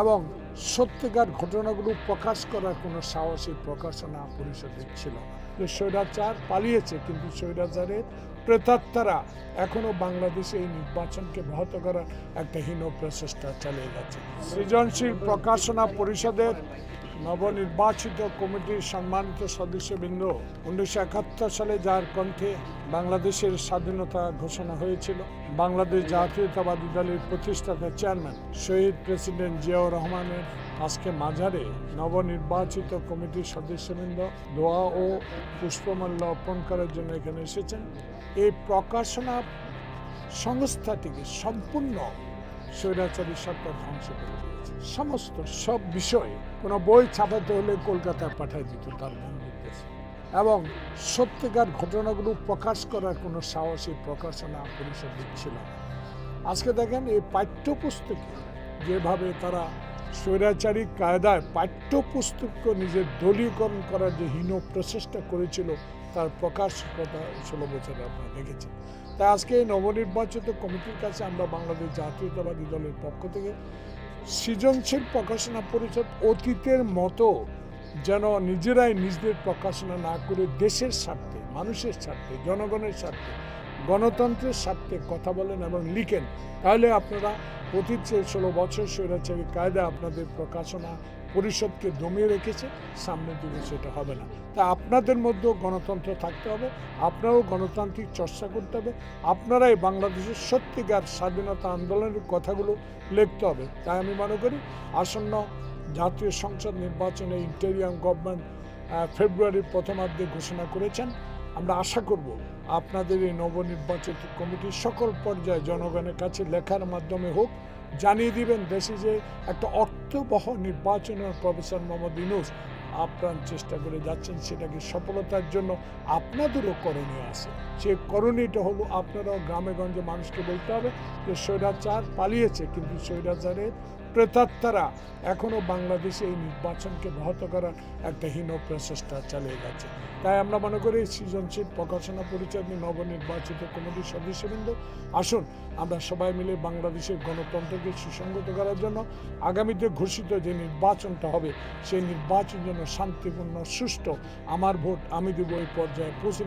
এবং সত্যিকার ঘটনাগুলো প্রকাশ করার কোনো সাহসী প্রকাশনা পরিষদের ছিল যে স্বৈরাচার পালিয়েছে, কিন্তু স্বৈরাচারের প্রেতাত্মারা এখনও বাংলাদেশে এই নির্বাচনকে ব্যাহত করার একটা হীন প্রচেষ্টা চালিয়ে যাচ্ছে। সৃজনশীল প্রকাশনা পরিষদের নবনির্বাচিত কমিটির সম্মানিত সদস্যবৃন্দ, উনিশশো একাত্তর সালে যার কণ্ঠে বাংলাদেশের স্বাধীনতা ঘোষণা হয়েছিল, বাংলাদেশ জাতীয়তাবাদী দলের প্রতিষ্ঠাতা চেয়ারম্যান শহীদ প্রেসিডেন্ট জিয়াউর রহমানের আজকে মাঝারে নবনির্বাচিত কমিটির সদস্যবৃন্দ দোয়া ও পুষ্পমাল্য অর্পণ করার জন্য এখানে এসেছেন। এই প্রকাশনা সংস্থাটিকে সম্পূর্ণ স্বৈরাচারী সরকার ধ্বংস করে দিয়েছে। সমস্ত সব বিষয়ে, কোনো বই ছাপাতে হলে কলকাতায় পাঠায় দিত তার বন্ধুর দেশে এবং সত্যিকার ঘটনাগুলো প্রকাশ করার কোনো সাহসী প্রকাশনা পরিষদ ছিল আজকে দেখেন এই পাঠ্যপুস্তকে যেভাবে তারা স্বৈরাচারী কায়দায় পাঠ্যপুস্তককে নিজের দলীয়করণ করার যে হীন প্রচেষ্টা করেছিল, তার প্রকাশ কথা ষোলো বছরে আপনারা দেখেছেন তাই আজকে নবনির্বাচিত কমিটির কাছে আমরা বাংলাদেশ জাতীয়তাবাদী দলের পক্ষ থেকে সৃজনশীল প্রকাশনা পরিষদ অতীতের মতো যেন নিজেরাই নিজেদের প্রকাশনা না করে দেশের স্বার্থে, মানুষের স্বার্থে, জনগণের স্বার্থে, গণতন্ত্রের স্বার্থে কথা বলেন এবং লিখেন। তাহলে আপনারা যে ষোলো বছর স্বৈরাচারী কায়দা আপনাদের প্রকাশনা পরিষদকে দমিয়ে রেখেছে সামনের দিকে সেটা হবে না। তা আপনাদের মধ্যেও গণতন্ত্র থাকতে হবে, আপনারাও গণতান্ত্রিক চর্চা করতে হবে, আপনারাই বাংলাদেশের সত্যিকার স্বাধীনতা আন্দোলনের কথাগুলো লিখতে হবে। তাই আমি মনে করি, আসন্ন জাতীয় সংসদ নির্বাচনে ইন্টেরিয়াম গভর্নমেন্ট ফেব্রুয়ারির প্রথমার্ধে ঘোষণা করেছেন আমরা আশা করব আপনাদের এই নবনির্বাচিত কমিটির সকল পর্যায়ে জনগণের কাছে লেখার মাধ্যমে হোক, জানিয়ে দিবেন দেশে যে একটা অর্থবহ নির্বাচনের প্রফেসর মোহাম্মদ ইনুস আপ্রাণ চেষ্টা করে যাচ্ছেন সেটাকে সফলতার জন্য আপনাদেরও করণীয় আছে। সে করণীয়টা হলো আপনারাও গ্রামে গঞ্জে মানুষকে বলতে হবে যে, স্বৈরাচার পালিয়েছে, কিন্তু স্বৈরাচারের প্রেতাত্মারা এখনও বাংলাদেশে এই নির্বাচনকে ব্যাহত করার একটা হীন প্রচেষ্টা চালিয়ে যাচ্ছে। তাই আমরা মনে করি সৃজনশীল প্রকাশনা পরিচয় নবনির্বাচিত কমিটির সদস্যবৃন্দ, আসুন আমরা সবাই মিলে বাংলাদেশের গণতন্ত্রকে সুসংগত করার জন্য আগামীতে ঘোষিত যে নির্বাচনটা হবে, সেই নির্বাচন যেন শান্তিপূর্ণ, সুষ্ঠু আমার ভোট আমি দেবো এই পর্যায়ে। পৌঁছে